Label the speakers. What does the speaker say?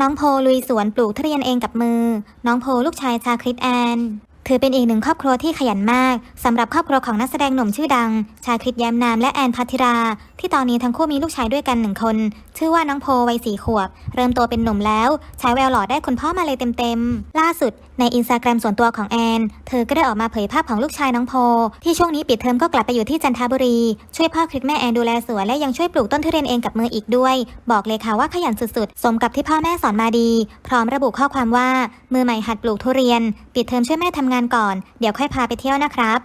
Speaker 1: น้องโพลุยสวนปลูกทุเรียนเองกับมือ น้องโพลูกชายชาคริตแอน ถือเป็นอีกหนึ่งครอบครัวที่ขยันมากสำหรับครอบครัวของนักแสดงหนุ่มชื่อดัง ชาคริตแย้มนามและแอนพัทธิรา ที่ตอนนี้ทั้งคู่มีลูกชายด้วยกันหนึ่งคน ชื่อว่าน้องโพวัยสี่ขวบ เริ่มโตเป็นหนุ่มแล้วใช้แววหล่อได้คุณพ่อมาเลยเต็มๆ ล่าสุด ในอินสตาแกรมส่วนตัวของแอน เธอก็ได้ออกมาเผยภาพของลูกชายน้องโพ ที่ช่วงนี้ปิดเทอมก็กลับไปอยู่ที่จันทบุรี ช่วยพ่อคริสแม่แอนดูแลสวนและยังช่วยปลูกต้นทุเรียนเองกับมืออีกด้วย บอกเลยค่ะว่าขยันสุดๆ สมกับที่พ่อแม่สอนมาดี พร้อมระบุข้อความว่ามือใหม่หัดปลูกทุเรียน ปิดเทอมช่วยแม่ทำงานก่อน เดี๋ยวค่อยพาไปเที่ยวนะครับ